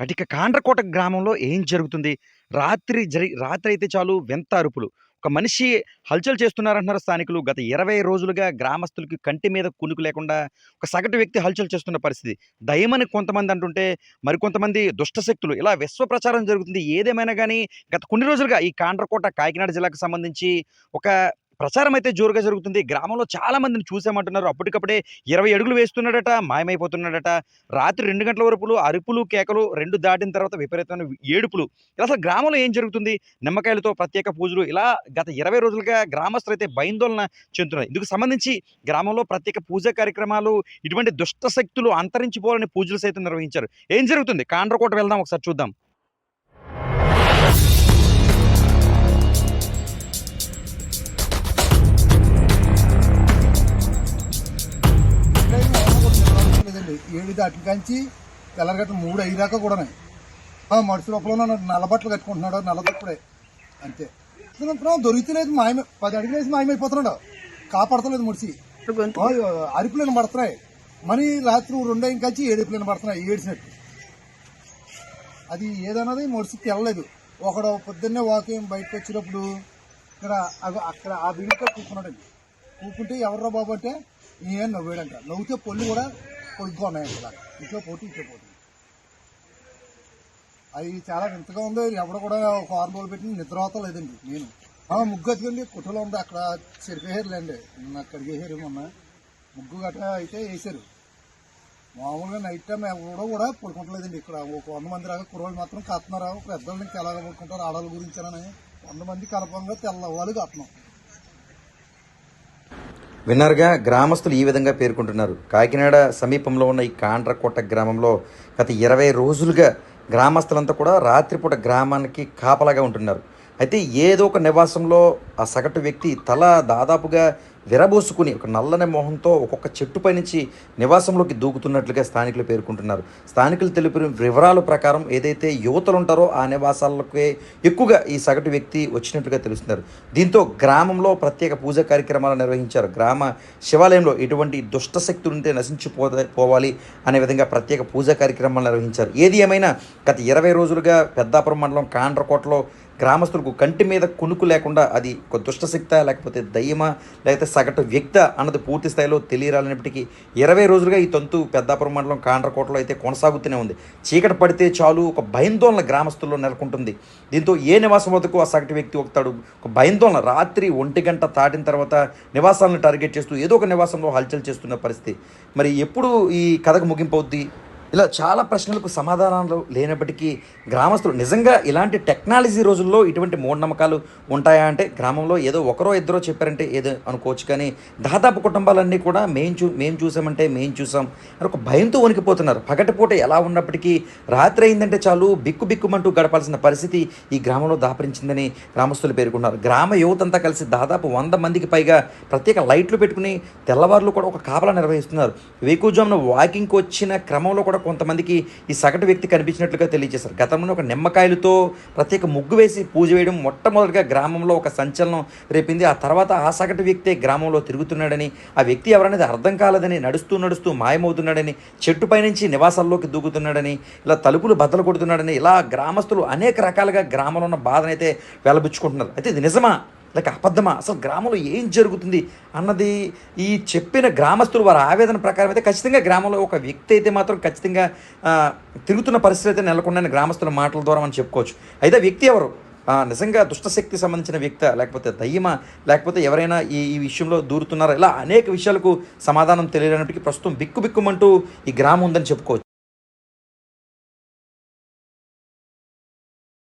అటిక కాండ్రకోట గ్రామంలో ఏం జరుగుతుంది? రాత్రి జరి రాత్రి అయితే చాలు వింత అరుపులు. ఒక మనిషి హల్చల్ చేస్తున్నారంటున్నారు స్థానికులు. గత 20 రోజులుగా గ్రామస్తులకి కంటి మీద కునుకు లేకుండా ఒక సగటు వ్యక్తి హల్చల్ చేస్తున్న పరిస్థితి. దయమని కొంతమంది అంటుంటే, మరికొంతమంది దుష్ట శక్తులు ఇలా విశ్వ ప్రచారం జరుగుతుంది. ఏదేమైనా కానీ గత కొన్ని రోజులుగా ఈ కాండ్రకోట, కాకినాడ జిల్లాకు సంబంధించి ఒక ప్రచారం అయితే జోరుగా జరుగుతుంది. గ్రామంలో చాలా మందిని చూసామంటున్నారు. అప్పటికప్పుడే 20 అడుగులు వేస్తున్నాడట, మాయమైపోతున్నాడట. రాత్రి రెండు గంటల వరకు అరుపులు, కేకలు రెండు దాటిన తర్వాత విపరీతమైన ఏడుపులు. ఇలా అసలు గ్రామంలో ఏం జరుగుతుంది? నిమ్మకాయలతో ప్రత్యేక పూజలు ఇలా గత 20 రోజులుగా గ్రామస్తులు అయితే భయాందోళన చెందుతున్నారు. ఇందుకు సంబంధించి గ్రామంలో ప్రత్యేక పూజా కార్యక్రమాలు, ఇటువంటి దుష్ట శక్తులు అంతరించిపోవాలని పూజలు సైతం నిర్వహించారు. ఏం జరుగుతుంది? కాండ్రకోట వెళ్దాం ఒకసారి చూద్దాం. ఏడు దాటి కాంచి తెల్లరగట్ల మూడు దాకా కూడా మనుషులు ఒకలో నల్ల బట్టలు కట్టుకుంటున్నాడు నల్ల దుప్పుడే అంతే దొరుకుతలేదు మాయమే పది అడుగులు వేసి మాయమైపోతున్నాడు. కాపాడతలేదు ముడిసి అరుపులను పడుతున్నాయి మనీ రాత్రి రెండో ఇంకాంచి ఏడుపులను పడుతున్నాయి ఏడ్చినట్టు. అది ఏదన్నది ముడిసి తెల్లలేదు. ఒకడు పొద్దున్నే వాకింగ్ బయటకు వచ్చినప్పుడు ఇక్కడ అక్కడ ఆ బిల్డింగ్తో కూర్చున్నాడండి. కూకుంటే ఎవర్రా బాబు అంటే ఏం నవ్వాడంట. నవ్వుతే పొల్లు కూడా పొడుగ్గా ఉన్నాయంట ఇలా ఇట్లో పోటీ ఇట్లో పోటీ. అది చాలా వింతగా ఉంది. ఎవడ కూడా ఒక ఆరు రోజులు పెట్టి నిద్రవతం లేదండి. నేను. ఆ, ముగ్గు వచ్చింది కుట్రలో ఉంది. అక్కడ చెరిపేసారులేండి అక్కడికి వేసారు మొన్న. ముగ్గు గట్రా అయితే వేసారు. మామూలుగా నైట్ టైం ఎవడో కూడా పడుకుంటలేదండి ఇక్కడ. ఒక వంద మంది రాగా కుర్రోళ్ళు మాత్రం కత్తున్నారు. పెద్దోళ్ళు ఇంకా ఎలాగ పడుకుంటారు? ఆడవాళ్ళ గురించేనని. వంద మంది కలపంగా తెల్లవాళ్ళు కత్తున్నాం విన్నారుగా గ్రామస్తులు ఈ విధంగా పేర్కొంటున్నారు. కాకినాడ సమీపంలో ఉన్న ఈ కాండ్రకోట గ్రామంలో గత ఇరవై రోజులుగా గ్రామస్తులంతా కూడా రాత్రిపూట గ్రామానికి కాపలాగా ఉంటున్నారు. అయితే ఏదో ఒక నివాసంలో ఆ సగటు వ్యక్తి తల దాదాపుగా విరబోసుకుని ఒక నల్లని మొహంతో ఒక్కొక్క చెట్టుపై నుంచి నివాసంలోకి దూకుతున్నట్లుగా స్థానికులు పేర్కొంటున్నారు. స్థానికులు తెలిపిన వివరాల ప్రకారం ఏదైతే యువతలు ఉంటారో ఆ నివాసాలకే ఎక్కువగా ఈ సగటు వ్యక్తి వచ్చినట్లుగా తెలుస్తున్నారు. దీంతో గ్రామంలో ప్రత్యేక పూజా కార్యక్రమాలు నిర్వహించారు. గ్రామ శివాలయంలో ఎటువంటి దుష్ట శక్తులు ఉంటే నశించిపో పోవాలి అనే విధంగా ప్రత్యేక పూజా కార్యక్రమాలు నిర్వహించారు. ఏది ఏమైనా గత ఇరవై రోజులుగా పెద్దాపురం మండలం కాండ్రకోటలో గ్రామస్తులకు కంటి మీద కునుకు లేకుండా అది ఒక దుష్టశక్త లేకపోతే దయ్యమా లేకపోతే సగటు వ్యక్త అన్నది పూర్తి స్థాయిలో తెలియరాలనిప్పటికీ ఇరవై రోజులుగా ఈ తంతు పెద్దాపురం మండలం కాండ్రకోటలో అయితే కొనసాగుతూనే ఉంది. చీకటి పడితే చాలు ఒక భయాందోళన గ్రామస్తుల్లో నెలకొంటుంది. దీంతో ఏ నివాసం వద్దకు ఆ సగటు వ్యక్తి ఒకతాడు ఒక భయాందోళన. రాత్రి ఒంటి గంట దాటిన తర్వాత నివాసాలను టార్గెట్ చేస్తూ ఏదో ఒక నివాసంలో హల్చల్ చేస్తున్న పరిస్థితి. మరి ఎప్పుడు ఈ కథకు ముగింపు అవుద్ది? ఇలా చాలా ప్రశ్నలకు సమాధానాలు లేనప్పటికీ గ్రామస్తులు నిజంగా ఇలాంటి టెక్నాలజీ రోజుల్లో ఇటువంటి మూఢనమ్మకాలు ఉంటాయా అంటే గ్రామంలో ఏదో ఒకరో ఇద్దరో చెప్పారంటే ఏదో అనుకోవచ్చు కానీ దాదాపు కుటుంబాలన్నీ కూడా మేం చూ మేం చూసామంటే మేం చూసాం అని ఒక భయంతో వణికిపోతున్నారు. పగటిపూట ఎలా ఉన్నప్పటికీ రాత్రి అయిందంటే చాలు బిక్కు బిక్కుమంటూ గడపాల్సిన పరిస్థితి ఈ గ్రామంలో దాపరించిందని గ్రామస్తులు పేర్కొన్నారు. గ్రామ యువతంతా కలిసి దాదాపు వంద మందికి పైగా ప్రత్యేక లైట్లు పెట్టుకుని తెల్లవారులు కూడా ఒక కాపలా నిర్వహిస్తున్నారు. వేకుజామున వాకింగ్కి వచ్చిన క్రమంలో కూడా కొంతమందికి ఈ సగటు వ్యక్తి కనిపించినట్లుగా తెలియజేశారు. గతంలో ఒక నిమ్మకాయలతో ప్రత్యేక ముగ్గు వేసి పూజ వేయడం మొట్టమొదటిగా గ్రామంలో ఒక సంచలనం రేపింది. ఆ తర్వాత ఆ సగటు వ్యక్తే గ్రామంలో తిరుగుతున్నాడని ఆ వ్యక్తి ఎవరనేది అర్థం కాలేదని నడుస్తూ నడుస్తూ మాయమవుతున్నాడని చెట్టుపై నుంచి నివాసాల్లోకి దూకుతున్నాడని ఇలా తలుపులు బద్దలు కొడుతున్నాడని ఇలా గ్రామస్తులు అనేక రకాలుగా గ్రామంలో ఉన్న బాధనైతే వెలబుచ్చుకుంటున్నారు. అయితే ఇది నిజమా? లేక అబద్ధమా? అసలు గ్రామంలో ఏం జరుగుతుంది అన్నది ఈ చెప్పిన గ్రామస్తులు వారి ఆవేదన ప్రకారం అయితే ఖచ్చితంగా గ్రామంలో ఒక వ్యక్తి అయితే మాత్రం ఖచ్చితంగా తిరుగుతున్న పరిస్థితి అయితే నెలకొండని గ్రామస్తుల మాటల ద్వారా మనం చెప్పుకోవచ్చు. అయితే వ్యక్తి ఎవరు? నిజంగా దుష్టశక్తి సంబంధించిన వ్యక్త లేకపోతే దయ్యమా? లేకపోతే ఎవరైనా ఈ ఈ విషయంలో దూరుతున్నారా? ఇలా అనేక విషయాలకు సమాధానం తెలియనప్పటికీ ప్రస్తుతం బిక్కు బిక్కుమంటూ ఈ గ్రామం ఉందని చెప్పుకోవచ్చు.